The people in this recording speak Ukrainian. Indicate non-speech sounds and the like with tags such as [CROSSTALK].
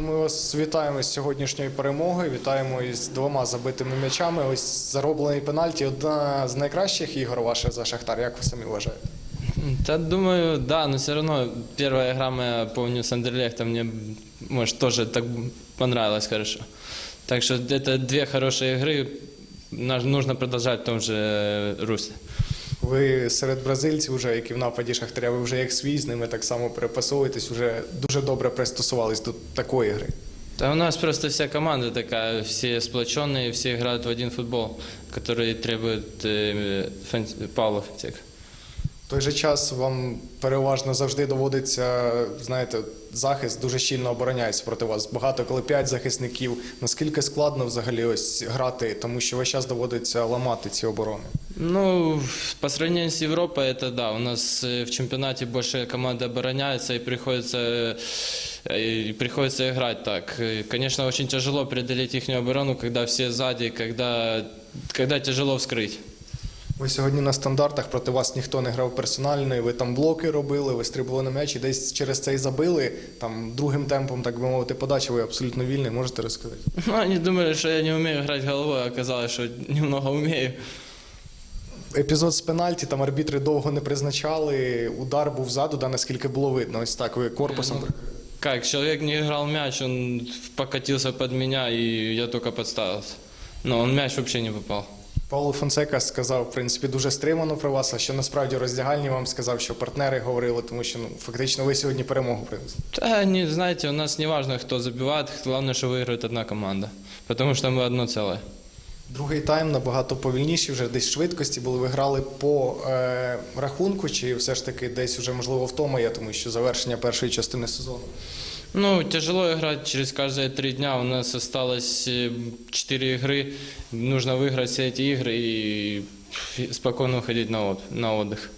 Ну, ми вас вітаємо з сьогоднішньою перемогою. Вітаємо із двома забитими м'ячами. Ось зароблений пенальті. Одна з найкращих ігор ваших за Шахтар. Як ви самі вважаєте? Да, думаю, да, но все равно первая игра моя, помню, с Андерлехтом, мне, может, тоже так понравилось хорошо. Так что это две хорошие игры, Наш- нужно продолжать в том же э, русле. Ви серед бразильців, вже які в нападі Шахтаря, ви вже як свій з ними так само перепасовуєтесь, вже дуже добре пристосувались до такої гри. Да у нас просто вся команда такая, все сплоченные, все играют в один футбол, который требует э, фан- Павла Фантека. В той же час вам переважно завжди доводиться, знаєте, захист дуже щільно обороняється проти вас. Багато коли п'ять захисників. Наскільки складно взагалі ось грати, тому що весь час доводиться ламати ці оборони. Ну, по сравнению с Европой, это да. У нас э, в чемпионате больше команды обороняется и приходится, э, и приходится играть так. Э, Конечно, очень тяжело преодолеть их оборону, когда все сзади, когда, когда тяжело вскрыть. Ви сьогодні на стандартах проти вас ніхто не грав персонально, і ви там блоки робили, ви стрибали на м'яч і десь через це і забили. Там другим темпом, так би мовити, подачі ви абсолютно вільний. Можете розказати? Ну, [LAUGHS] они думали, что я не умею играть головой, а оказалось, что немного умею. Епізод з пенальті, там арбітри довго не призначали. Удар був ззаду, да, наскільки було видно. Ось так ви корпусом. Ну, Как, человек не играл мяч, он покатился под меня, и я только подставился. Но он мяч вообще не попал. Пауло Фонсека сказав, в принципі, дуже стримано про вас, а що насправді роздягальні вам сказав, що партнери говорили, тому що ну фактично ви сьогодні перемогу принесли. Да, не, знаете, у нас не важно, кто забивает, главное, что выиграет одна команда. Потому что мы одно целое. Другий тайм набагато повільніший, вже десь швидкості були. Ви грали по е, рахунку, чи все ж таки десь уже можливо втома є, тому що завершення першої частини сезону. Ну, тяжело играть через каждые три дня. У нас осталось э, четыре игры. Нужно выиграть все эти игры и спокойно уходить на, от- на отдых.